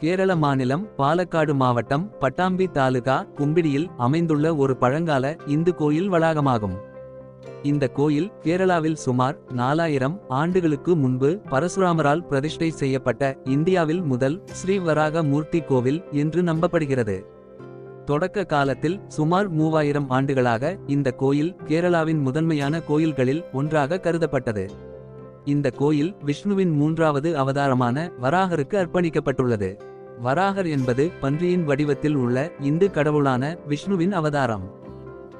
கேரள மாநிலம் பாலக்காடு மாவட்டம் பட்டாம்பி தாலுகா கும்பிடியில் அமைந்துள்ள ஒரு பழங்கால இந்து கோயில் வளாகமாகும். இந்த கோயில் கேரளாவில் சுமார் நாலாயிரம் ஆண்டுகளுக்கு முன்பு பரசுராமரால் பிரதிஷ்டை செய்யப்பட்ட இந்தியாவில் முதல் ஸ்ரீவராக மூர்த்தி கோவில் என்று நம்பப்படுகிறது. தொடக்க காலத்தில் சுமார் மூவாயிரம் ஆண்டுகளாக இந்த கோயில் கேரளாவின் முதன்மையான கோயில்களில் ஒன்றாக கருதப்பட்டது. இந்த கோயில் விஷ்ணுவின் மூன்றாவது அவதாரமான வராகருக்கு அர்ப்பணிக்கப்பட்டுள்ளது. வராகர் என்பது பன்றியின் வடிவத்தில் உள்ள இந்து கடவுளான விஷ்ணுவின் அவதாரம்.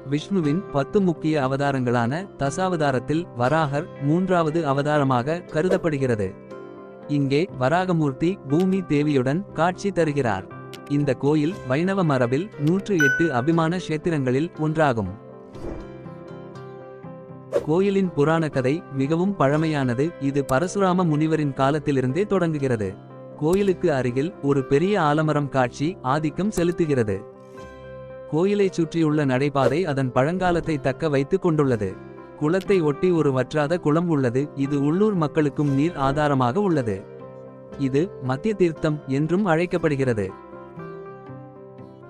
விஷ்ணுவின் பத்து முக்கிய அவதாரங்களான தசாவதாரத்தில் வராகர் மூன்றாவது அவதாரமாக கருதப்படுகிறது. இங்கே வராகமூர்த்தி பூமி தேவியுடன் காட்சி தருகிறார். இந்த கோயில் வைணவ மரபில் நூற்று எட்டு அபிமான கஷேத்திரங்களில் ஒன்றாகும். கோயிலின் புராண கதை மிகவும் பழமையானது. இது பரசுராம முனிவரின் காலத்திலிருந்தே தொடங்குகிறது. கோயிலுக்கு அருகில் ஒரு பெரிய ஆலமரம் காட்சி ஆதிக்கம் செலுத்துகிறது. கோயிலைச் சுற்றியுள்ள நடைபாதை அதன் பழங்காலத்தை தக்க வைத்துக் கொண்டுள்ளது. குளத்தை ஒட்டி ஒரு வற்றாத குளம் உள்ளது. இது உள்ளூர் மக்களுக்கும் நீர் ஆதாரமாக உள்ளது. இது மத்திய தீர்த்தம் என்றும் அழைக்கப்படுகிறது.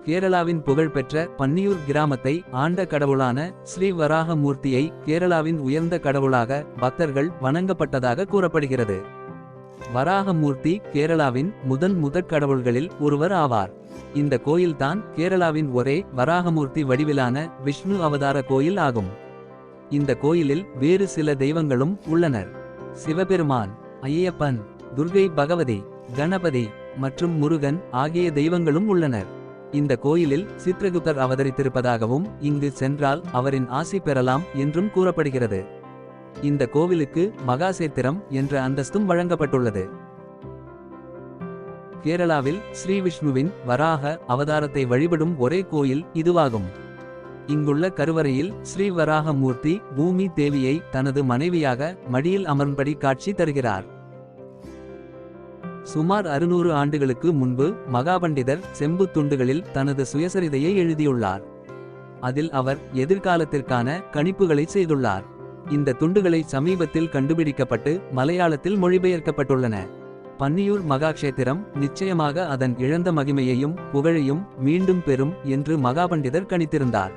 கேரளாவின் புகழ்பெற்ற பன்னியூர் கிராமத்தை ஆண்ட கடவுளான ஸ்ரீ வராக மூர்த்தியை கேரளாவின் உயர்ந்த கடவுளாக பக்தர்கள் வணங்கப்பட்டதாக கூறப்படுகிறது. வராகமூர்த்தி கேரளாவின் முதன் முதற் கடவுள்களில் ஒருவர் ஆவார். இந்த கோயில்தான் கேரளாவின் ஒரே வராகமூர்த்தி வடிவிலான விஷ்ணு அவதார கோயில் ஆகும். இந்த கோயிலில் வேறு சில தெய்வங்களும் உள்ளனர். சிவபெருமான் ஐயப்பன் துர்கை பகவதி கணபதி மற்றும் முருகன் ஆகிய தெய்வங்களும் உள்ளனர். இந்த கோயிலில் சித்ரகுப்தர் அவதரித்திருப்பதாகவும் இங்கு சென்றால் அவரின் ஆசி பெறலாம் என்றும் கூறப்படுகிறது. இந்த கோவிலுக்கு மகாசேத்திரம் என்ற அந்தஸ்தும் வழங்கப்பட்டுள்ளது. கேரளாவில் ஸ்ரீ விஷ்ணுவின் வராக அவதாரத்தை வழிபடும் ஒரே கோயில் இதுவாகும். இங்குள்ள கருவறையில் ஸ்ரீ வராக மூர்த்தி பூமி தேவியை தனது மனைவியாக மடியில் அமர்ந்தபடி காட்சி தருகிறார். சுமார் அறுநூறு ஆண்டுகளுக்கு முன்பு மகாபண்டிதர் செம்பு துண்டுகளில் தனது சுயசரிதையை எழுதியுள்ளார். அதில் அவர் எதிர்காலத்திற்கான கணிப்புகளை செய்துள்ளார். இந்த துண்டுகளை சமீபத்தில் கண்டுபிடிக்கப்பட்டு மலையாளத்தில் மொழிபெயர்க்கப்பட்டுள்ளன. பன்னியூர் மகாக்ஷேத்திரம் நிச்சயமாக அதன் இழந்த மகிமையையும் புகழையும் மீண்டும் பெறும் என்று மகாபண்டிதர் கணித்திருந்தார்.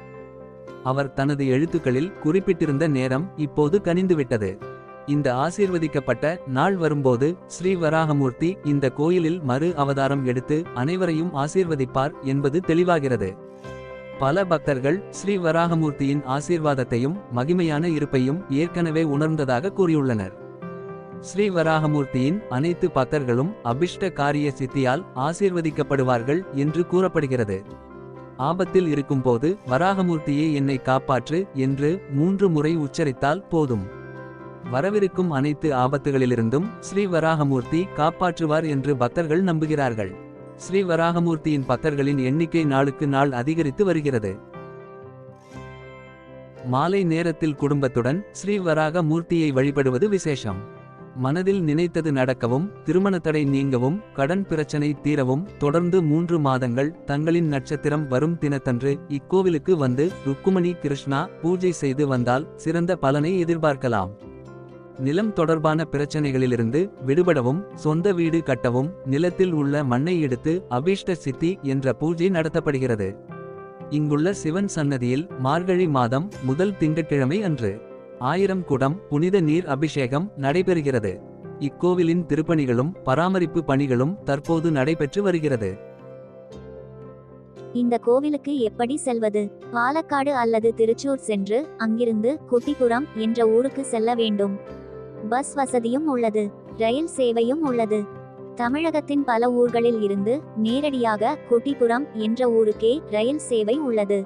அவர் தனது எழுத்துக்களில் குறிப்பிட்டிருந்த நேரம் இப்போது கனிந்துவிட்டது. இந்த ஆசீர்வதிக்கப்பட்ட நாள் வரும்போது ஸ்ரீ வராகமூர்த்தி இந்த கோயிலில் மறு அவதாரம் எடுத்து அனைவரையும் ஆசீர்வதிப்பார் என்பது தெளிவாகிறது. பல பக்தர்கள் ஸ்ரீ வராகமூர்த்தியின் ஆசீர்வாதத்தையும் மகிமையான இருப்பையும் ஏற்கனவே உணர்ந்ததாக கூறியுள்ளனர். ஸ்ரீ வராகமூர்த்தியின் அனைத்து பக்தர்களும் அபிஷ்ட காரிய சித்தியால் ஆசீர்வதிக்கப்படுவார்கள் என்று கூறப்படுகிறது. ஆபத்தில் இருக்கும்போது வராகமூர்த்தியே என்னை காப்பாற்று என்று மூன்று முறை உச்சரித்தால் போதும். வரவிருக்கும் அனைத்து ஆபத்துகளிலிருந்தும் ஸ்ரீ வராகமூர்த்தி காப்பாற்றுவார் என்று பக்தர்கள் நம்புகிறார்கள். ஸ்ரீ வராகமூர்த்தியின் பக்தர்களின் எண்ணிக்கை நாளுக்கு நாள் அதிகரித்து வருகிறது. மாலை நேரத்தில் குடும்பத்துடன் ஸ்ரீ வராக மூர்த்தியை வழிபடுவது விசேஷம். மனதில் நினைத்தது நடக்கவும் திருமண தடை நீங்கவும் கடன் பிரச்சனை தீரவும் தொடர்ந்து மூன்று மாதங்கள் தங்களின் நட்சத்திரம் வரும் தினத்தன்று இக்கோவிலுக்கு வந்து ருக்குமணி கிருஷ்ணா பூஜை செய்து வந்தால் சிறந்த பலனை எதிர்பார்க்கலாம். நிலம் தொடர்பான பிரச்சனைகளிலிருந்து விடுபடவும் சொந்த வீடு கட்டவும் நிலத்தில் உள்ள மண்ணை எடுத்து அபீஷ்ட சித்தி என்ற பூஜை நடத்தப்படுகிறது. இங்குள்ள சிவன் சன்னதியில் மார்கழி மாதம் முதல் திங்கட்கிழமை அன்று ஆயிரம் குடம் புனித நீர் அபிஷேகம் நடைபெறுகிறது. இக்கோவிலின் திருப்பணிகளும் பராமரிப்பு பணிகளும் தற்போது நடைபெற்று வருகிறது. இந்த கோவிலுக்கு எப்படி செல்வது? பாலக்காடு அல்லது திருச்சூர் சென்று அங்கிருந்து குட்டிபுரம் என்ற ஊருக்கு செல்ல வேண்டும். பஸ் வசதியும் உள்ளது ரயில் சேவையும் உள்ளது. தமிழகத்தின் பல ஊர்களில் இருந்து நேரடியாக குட்டிபுரம் என்ற ஊருக்கே ரயில் சேவை உள்ளது.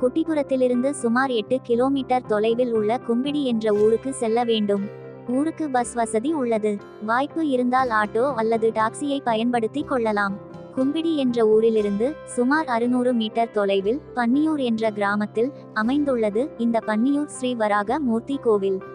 குட்டிபுரத்திலிருந்து சுமார் எட்டு கிலோமீட்டர் தொலைவில் உள்ள கும்பிடி என்ற ஊருக்கு செல்ல வேண்டும். ஊருக்கு பஸ் வசதி உள்ளது. வாய்ப்பு இருந்தால் ஆட்டோ அல்லது டாக்ஸியை பயன்படுத்தி கொள்ளலாம். கும்பிடி என்ற ஊரிலிருந்து சுமார் அறுநூறு மீட்டர் தொலைவில் பன்னியூர் என்ற கிராமத்தில் அமைந்துள்ளது இந்த பன்னியூர் ஸ்ரீ வராக மூர்த்தி கோவில்.